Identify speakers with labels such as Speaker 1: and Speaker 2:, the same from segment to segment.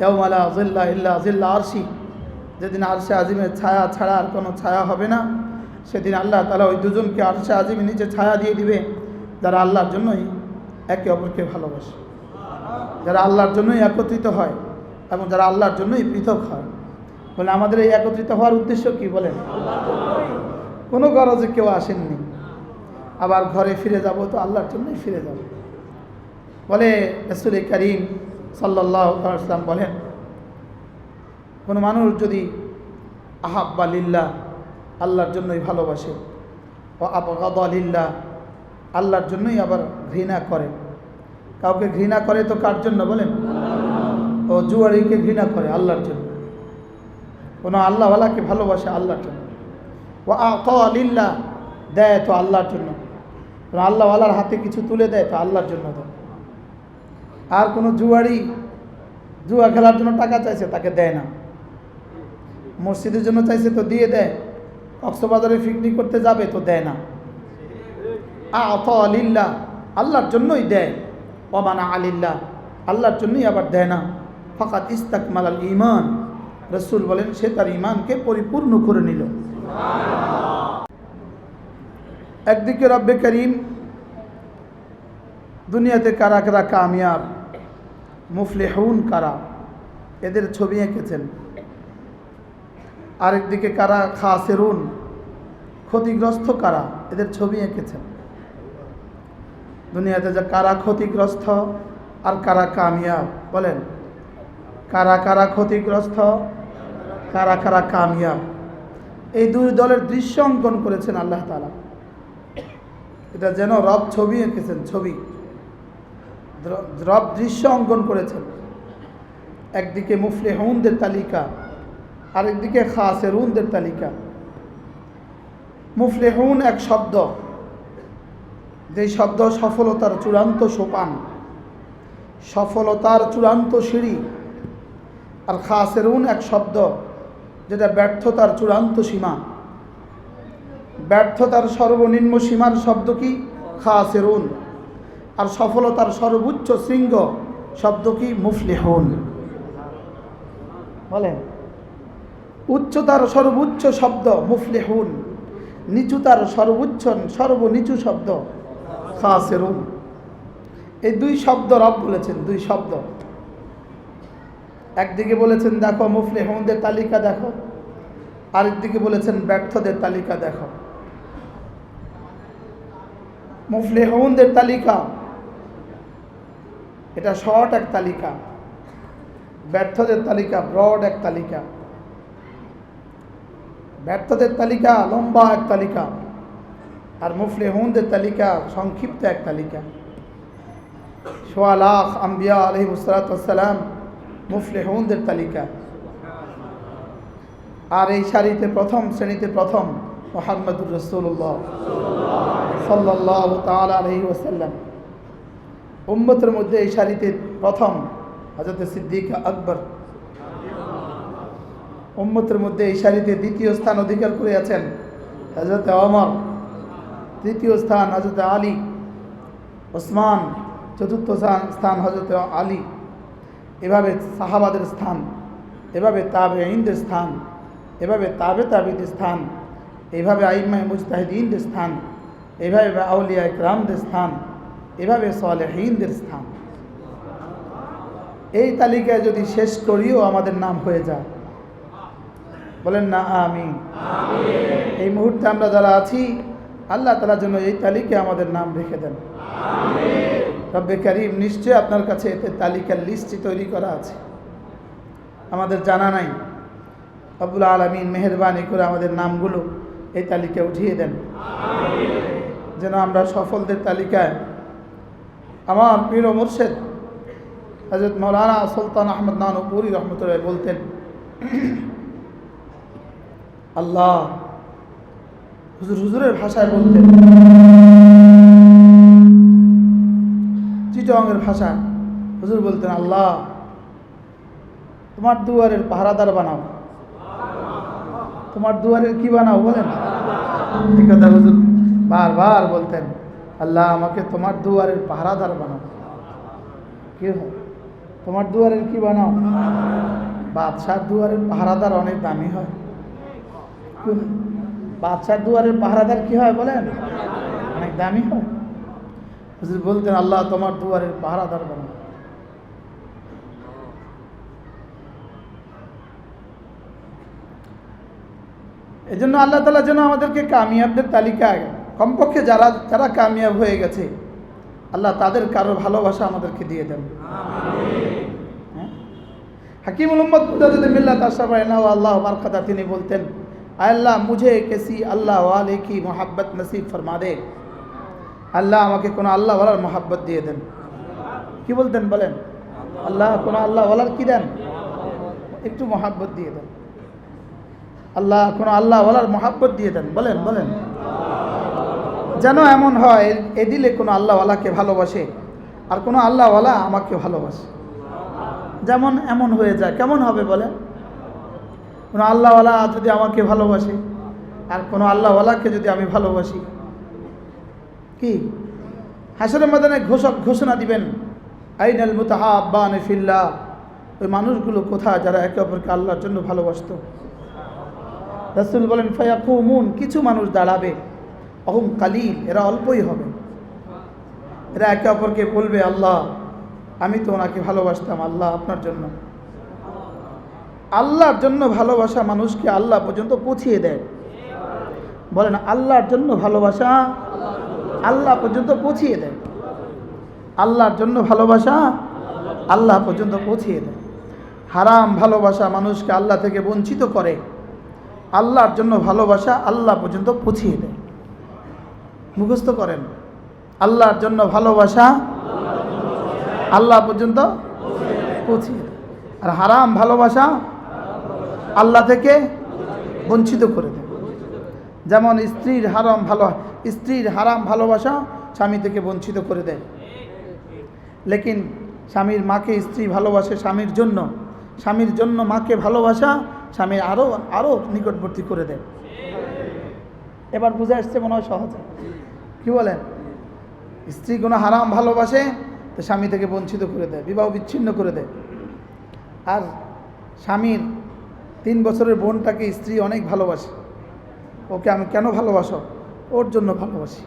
Speaker 1: ইয়াউমালা জিল্লা ইল্লা জিল্লা আরশি যেদিন আরশে আজিমের ছায়া ছাড়া আর কোনো ছায়া হবে না, সেদিন আল্লাহ তালা ওই দুজনকে আরশে আজিমের নিচে ছায়া দিয়ে দিবে, যারা আল্লাহর জন্যই একে অপরকে ভালোবাসে। যারা আল্লাহর জন্যই একত্রিত হয় এবং যারা আল্লাহর জন্যই পৃথক হয়। বলে আমাদের এই একত্রিত হওয়ার উদ্দেশ্য কি বলেন? কোনো গরজে কেউ আসেননি। আবার ঘরে ফিরে যাব তো আল্লাহর জন্যই ফিরে যাব। বলে রসুল করিম সাল্লাহ ইসলাম বলেন, কোনো মানুষ যদি আহাব্বা লিল্লা আল্লাহর জন্যই ভালোবাসে, ও আবগাদ লিল্লা আল্লাহর জন্যই আবার ঘৃণা করে। কাউকে ঘৃণা করে তো কার জন্য বলেন? ও জুয়ারিকে ঘৃণা করে আল্লাহর জন্য। কোনো আল্লাহওয়ালাকে ভালোবাসে আল্লাহর জন্য। ও আলিল্লা দেয় তো আল্লাহর জন্য। আল্লাহওয়ালার হাতে কিছু তুলে দেয় তো আল্লাহর জন্য দেয়। আর কোনো জুয়ারি জুয়া খেলার জন্য টাকা চাইছে, তাকে দেয় না। মসজিদের জন্য চাইছে তো দিয়ে দেয়। কক্সবাজারে পিকনিক করতে যাবে তো দেয় না। আত আলিল্লা আল্লাহর জন্যই দেয়। অমানা আলিল্লা আল্লাহর জন্যই আবার দেয় না। ফাকাত ইস্তাকমাল আল ইমান রসুল বলেন, সে তার ইমানকে পরিপূর্ণ করে নিল। একদিকে রব্বে করিম, দুনিয়াতে কারা কারা কামিয়াব মুফলেহুন কারা? এদের ছবি এঁকেছেন। আরেকদিকে কারা? খাসেরুন। ক্ষতিগ্রস্ত কারা? এদের ছবি এঁকেছেন। দুনিয়াতে যে কারা ক্ষতিগ্রস্ত আর কারা কামিয়াব, বলেন। কারা কারা ক্ষতিগ্রস্ত, কারা কারা কামিয়াব। এই দুই দলের দৃশ্য অঙ্কন করেছেন আল্লাহ তালা এটা যেন রব ছবি এঁকেছেন, ছবি। রব দৃশ্য অঙ্কন করেছেন। একদিকে মুফলে হউনদের তালিকা, আরেকদিকে খাসেরুনদের তালিকা। মুফলে হউন এক শব্দ যে শব্দ সফলতার চূড়ান্ত সোপান, সফলতার চূড়ান্ত সিঁড়ি। আর খাসেরুন এক শব্দ, যেটা ব্যর্থতার চূড়ান্ত সীমা। ব্যর্থতার সর্বনিম্ন সীমার শব্দ কি? খাসেরুন। আর সফলতার সর্বোচ্চ শৃঙ্গ শব্দ কি মুফলিহুন। বলেন, উচ্চতার সর্বোচ্চ শব্দ মুফলিহুন, নিচুতার সর্বোচ্চ, সর্বনিচু শব্দ খাসেরুন। এই দুই শব্দ রব বলেছেন, দুই শব্দ। একদিকে বলেছেন, দেখো মুফলি হোমদের তালিকা দেখো, আরেকদিকে বলেছেন, ব্যর্থদের তালিকা দেখো। মুফলি হোমদের তালিকা এটা শর্ট এক তালিকা, ব্যর্থদের তালিকা ব্রড এক তালিকা। ব্যর্থদের তালিকা, লম্বা এক তালিকা। আর মুফলি হোমদের তালিকা, সংক্ষিপ্ত এক তালিকা। সোয়া লাখ আম্বিয়া আলহি মুসরাতাম মুফলে হউনদের তালিকা। আর এই সারিতে প্রথম শ্রেণীতে প্রথম মোহাম্মদুর রসুল্লাহ সাল্লাহ তাল আলহি ওসাল্লাম উম্মতের মধ্যে এই সারিতে প্রথম হজরত সিদ্দিক আকবর। উম্মতের মধ্যে এই সারিতে দ্বিতীয় স্থান অধিকার করে আছেন হজরত অমর তৃতীয় স্থান হজরত আলী, ওসমান, চতুর্থ স্থান হজরত আলী। এভাবে সাহাবাদের স্থান, এভাবে তাবে ইনদের স্থান, এভাবে তাবে তাবিদের স্থান, এভাবে আইমাই মুজতাহিদিনদের স্থান, এভাবে আউলিয়া ইকরামদের স্থান এভাবে সলেহীনদের স্থান। এই তালিকায় যদি শেষ করিও আমাদের নাম হয়ে যায়। বলেন না আমি এই মুহূর্তে আমরা যারা আছি আল্লাহ তালার জন্য এই তালিকায় আমাদের নাম রেখে দেন। রব্বে করিম নিশ্চয় আপনার কাছে এতে তালিকার লিস্টটি তৈরি করা আছে। আমাদের জানা নাই। আব্বুল আলমিন মেহরবানি করে আমাদের নামগুলো এই তালিকায় উঠিয়ে দেন। যেন আমরা সফলদের তালিকায় আমার পীর মুর্শেদ হজরত মৌলানা সুলতান আহমদ নানুপুরি রহমতুল্লাহ বলতেন, আল্লাহ হুজুর হুজুরের ভাষায় বলতেন চিটংয়ের ভাষা, হুজুর বলতেন, আল্লাহ তোমার দুয়ারের পাহারাদার বানাও। তোমার দুয়ারের কি বানাও বলেন? এই কথা হুজুর বারবার বলতেন। আল্লাহ আমাকে তোমার দুয়ারের পাহারাদার বানাও। কি হয়? তোমার দুয়ারের কি বানাও? বাদশার দুয়ারের পাহারাদার অনেক দামি হয়। বাদশার দুয়ারের পাহারাদার কি হয় বলেন? অনেক দামি হয়। বলতেন, আল্লাহ তোমার দুয়ারের পাহারাদার বানাও। এই জন্য আল্লাহ তালা যেন আমাদেরকে কামিয়াবদের তালিকায় কমপক্ষে যারা যারা কামিয়াব হয়ে গেছে, আল্লাহ তাদের কারও ভালোবাসা আমাদেরকে দিয়ে দেন। হ্যাঁ? হাকিম উম্মদ মুজাদ্দিদ মিল্লাত আশরাফ আইনাহু আল্লাহ বারকাতা তিনি বলতেন আল্লাহ মুঝে কেসি আল্লাহ ওয়ালে কি মোহাব্বত নসিব ফরমা দে। আল্লাহ আমাকে কোনো আল্লাহ ওয়ালার মোহাব্বত দিয়ে দেন। কি বলতেন বলেন? আল্লাহ কোনো আল্লাহ ওয়ালার কি দেন? একটু মোহাব্বত দিয়ে দেন। আল্লাহ কোনো আল্লাহ ওয়ালার মোহাব্বত দিয়ে দেন। বলেন বলেন। যেন এমন হয়, এ দিলে কোনো আল্লাহওয়ালাকে ভালোবাসে আর কোনো আল্লাহওয়ালা আমাকে ভালোবাসে। যেমন এমন হয়ে যায়। কেমন হবে বলে কোনো আল্লাহওয়ালা যদি আমাকে ভালোবাসে আর কোনো আল্লাহওয়ালাকে যদি আমি ভালোবাসি। কি? হাসরের ময়দানে ঘোষক ঘোষণা দিবেন, আইনাল মুতাহাব্বান ফিল্লাহ। ওই মানুষগুলো কোথায় যারা একে অপরকে আল্লাহর জন্য ভালোবাসত? রাসুল বলেন, ফয়াকুমুন। কিছু মানুষ দাঁড়াবে। অহম কালিল, এরা অল্পই হবে। এরা একে অপরকে বলবে, আল্লাহ, আমি তো ওনাকে ভালোবাসতাম, আল্লাহ আপনার জন্য। আল্লাহর জন্য ভালোবাসা মানুষকে আল্লাহ পর্যন্ত পৌঁছিয়ে দেয়। বলেন, আল্লাহর জন্য ভালোবাসা আল্লাহ পর্যন্ত পৌঁছিয়ে দেয়। আল্লাহর জন্য ভালোবাসা আল্লাহ পর্যন্ত পৌঁছিয়ে দেয়। হারাম ভালোবাসা মানুষকে আল্লাহ থেকে বঞ্চিত করে। আল্লাহর জন্য ভালোবাসা আল্লাহ পর্যন্ত পৌঁছিয়ে দেয়। মুখস্থ করেন। আল্লাহর জন্য ভালোবাসা আল্লাহ পর্যন্ত দেয়। আর হারাম ভালোবাসা আল্লাহ থেকে বঞ্চিত করে দেয়। যেমন স্ত্রীর হারাম ভালো, স্ত্রীর হারাম ভালোবাসা স্বামী থেকে বঞ্চিত করে দেয়। লেকিন স্বামীর মাকে স্ত্রী ভালোবাসে স্বামীর জন্য স্বামীর জন্য মাকে ভালোবাসা স্বামীর আরও আরও নিকটবর্তী করে দেয়। এবার বুঝে আসছে মনে হয় সহজে। কি বলেন স্ত্রী কোনো হারাম ভালোবাসে, তো স্বামী থেকে বঞ্চিত করে দেয়, বিবাহ বিচ্ছিন্ন করে দেয়। আর স্বামীর তিন বছরের বোনটাকে স্ত্রী অনেক ভালোবাসে। ওকে আমি কেন ভালোবাসো? ওর জন্য ভালোবাসি।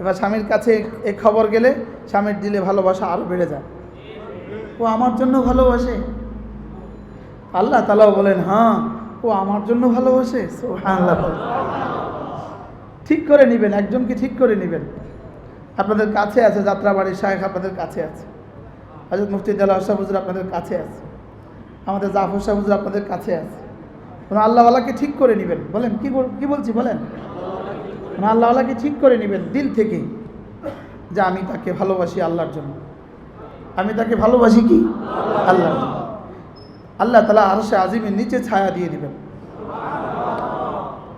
Speaker 1: এবার স্বামীর কাছে এ খবর গেলে স্বামীর দিলে ভালোবাসা আরও বেড়ে যায়। ও আমার জন্য ভালোবাসে। আল্লাহ তালাও বলেন হ্যাঁ ও আমার জন্য ভালোবাসে। হ্যাঁ আল্লাহ। ঠিক করে নেবেন, একজনকে ঠিক করে নেবেন। আপনাদের কাছে আছে, যাত্রাবাড়ির শাহেখ আপনাদের কাছে আছে। হজরত মুফতি দাল্লাহ শাহ হুজুর আপনাদের কাছে আছে। আমাদের জাফর শাহ হুজুর আপনাদের কাছে আছে। কোনো আল্লাহওয়ালাকে ঠিক করে নেবেন। বলেন, কি কি বলছি, বলেন? কোনো আল্লাহওয়ালাকে ঠিক করে নেবেন দিল থেকে যে আমি তাকে ভালোবাসি আল্লাহর জন্য। আমি তাকে ভালোবাসি কি? আল্লাহর জন্য। আল্লাহ তালা আরশে আজিমের নিচে ছায়া দিয়ে দিবেন।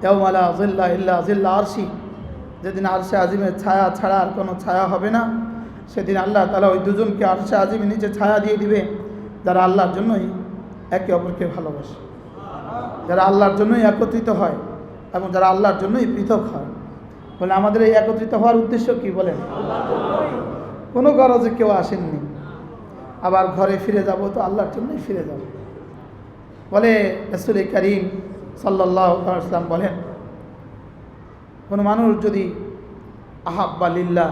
Speaker 1: ইয়াউমালা জিল্লা ইল্লা আরশি যেদিন আরশে আজিমের ছায়া ছাড়া আর কোনো ছায়া হবে না। সেদিন আল্লাহ তালা ওই দুজনকে আরশে আজিমের নিচে ছায়া দিয়ে দিবে, যারা আল্লাহর জন্যই একে অপরকে ভালোবাসে। যারা আল্লাহর জন্যই একত্রিত হয় এবং যারা আল্লাহর জন্যই পৃথক হয়। বলে আমাদের এই একত্রিত হওয়ার উদ্দেশ্য কি বলেন? কোনো গরজে কেউ আসেননি। আবার ঘরে ফিরে যাব তো আল্লাহর জন্যই ফিরে যাব। বলে রসুল করিম সাল্লাহ সাল্লাম বলেন, কোনো মানুষ যদি আহাব্বা লিল্লাহ,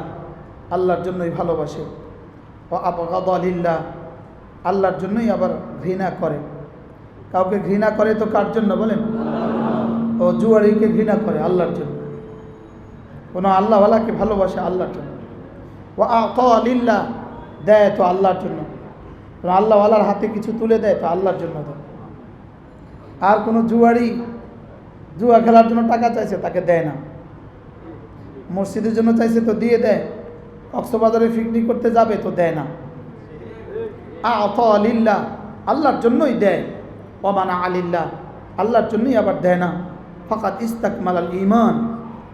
Speaker 1: আল্লাহর জন্যই ভালোবাসে, ও আবগাদ লিল্লাহ, আল্লাহর জন্যই আবার ঘৃণা করে। কাউকে ঘৃণা করে তো কার জন্য বলেন? ও জুয়ারিকে ঘৃণা করে আল্লাহর জন্য। কোনো আল্লাহওয়ালাকে ভালোবাসে আল্লাহর জন্য। ও আত আলিল্লাহ দেয় তো আল্লাহর জন্য। আল্লাহওয়ালার হাতে কিছু তুলে দেয় তো আল্লাহর জন্য দেয়। আর কোনো জুয়ারি জুয়া খেলার জন্য টাকা চাইছে, তাকে দেয় না। মসজিদের জন্য চাইছে তো দিয়ে দেয়। কক্সবাজারে পিকনিক করতে যাবে তো দেয় না। আত আলিল্লাহ, আল্লাহর জন্যই দেয়। অমানা আলিল্লাহ, আল্লাহর জন্যই আবার দেয় না। ফাকাত ইস্তাকমাল আল ইমান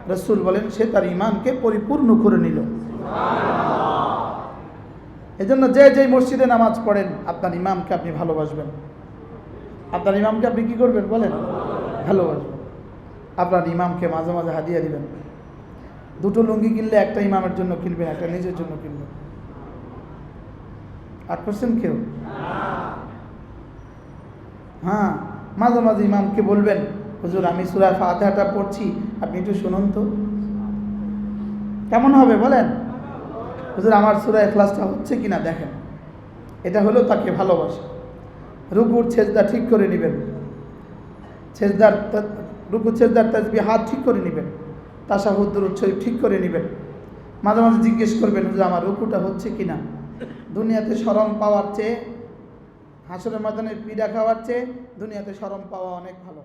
Speaker 1: রসুল বলেন, সে তার ইমানকে পরিপূর্ণ করে নিল। এজন্য যে যে মসজিদে নামাজ পড়েন, আপনার ইমামকে আপনি ভালোবাসবেন। আপনার ইমামকে আপনি কী করবেন? বলেন। ভালোবাসবেন আপনার ইমামকে মাঝে মাঝে হাদিয়া দিবেন। দুটো লুঙ্গি কিনলে একটা ইমামের জন্য কিনবেন, একটা নিজের জন্য কিনবেন। আর করছেন কেউ? হ্যাঁ মাঝে মাঝে ইমামকে বলবেন, হুজুর, আমি সুরায় ফাতেহাটা পড়ছি, আপনি একটু শুনুন তো। কেমন হবে বলেন? হুজুর, আমার সুরায় ক্লাসটা হচ্ছে কিনা দেখেন। এটা হলো তাকে ভালোবাসা। রুকুর ছেজদা ঠিক করে নেবেন। ছেজদার রুকুর রুকু ছেজদার তাজবি হাত ঠিক করে নেবেন। তাসাহুদ্দুর শরীফ ঠিক করে নেবেন। মাঝে মাঝে জিজ্ঞেস করবেন যে আমার রুকুটা হচ্ছে কি না দুনিয়াতে স্মরণ পাওয়ার চেয়ে, হাসরের ময়দানে পীড়া খাওয়ার চেয়ে দুনিয়াতে সরম পাওয়া অনেক ভালো।